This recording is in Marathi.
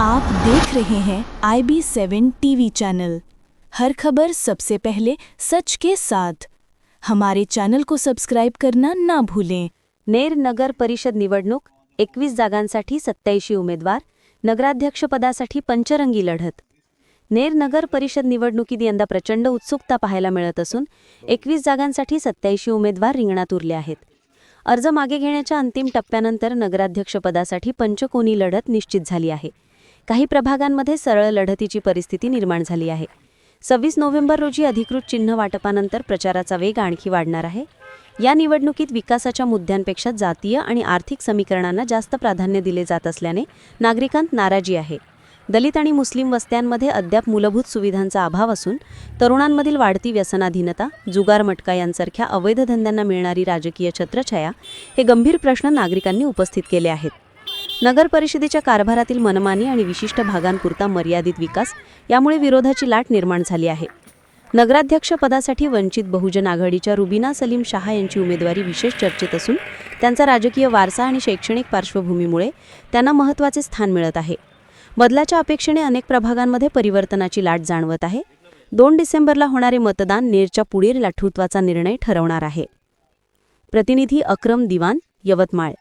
आप देख रहे हैं आई बी सेवन टीवी चैनल हर खबर सबसे पहले सच के साथ। हमारे चैनल को सब्सक्राइब करना ना भूलें। नेर नगर परिषद निवडणूक एकवीस जागांसाठी सत्याऐंशी उमेदवार नगराध्यक्षपदासाठी पंचरंगी लढत. नेर नगर परिषद निवडणुकीत यंदा प्रचंड उत्सुकता पाहायला मिळत असून एकवीस जागांसाठी सत्याऐंशी उमेदवार रिंगणात उरले आहेत. अर्ज मागे घेण्याच्या अंतिम टप्प्यानंतर नगराध्यक्षपदासाठी पंचकोनी लढत निश्चित झाली आहे. काही प्रभागांमध्ये सरळ लढतीची परिस्थिती निर्माण झाली आहे. सव्वीस नोव्हेंबर रोजी अधिकृत चिन्ह वाटपानंतर प्रचाराचा वेग आणखी वाढणार आहे. या निवडणुकीत विकासाच्या मुद्द्यांपेक्षा जातीय आणि आर्थिक समीकरणांना जास्त प्राधान्य दिले जात असल्याने नागरिकांत नाराजी आहे. दलित आणि मुस्लिम वस्त्यांमध्ये अद्याप मूलभूत सुविधांचा अभाव असून तरुणांमधील वाढती व्यसनाधीनता जुगार मटका यांसारख्या अवैध धंद्यांना मिळणारी राजकीय छत्रछाया हे गंभीर प्रश्न नागरिकांनी उपस्थित केले आहेत. नगर परिषदेच्या कारभारातील मनमानी आणि विशिष्ट भागांपुरता मर्यादित विकास यामुळे विरोधाची लाट निर्माण झाली आहे. नगराध्यक्ष पदासाठी वंचित बहुजन आघाडीच्या रुबिना सलीम शहा यांची उमेदवारी विशेष चर्चेत असून त्यांचा राजकीय वारसा आणि शैक्षणिक पार्श्वभूमीमुळे त्यांना महत्त्वाचे स्थान मिळत आहे. बदलाच्या अपेक्षेने अनेक प्रभागांमध्ये परिवर्तनाची लाट जाणवत आहे. दोन डिसेंबरला होणारे मतदान नेरच्या पुढील लाठुत्वाचा निर्णय ठरवणार आहे. प्रतिनिधी अक्रम दिवान यवतमाळ.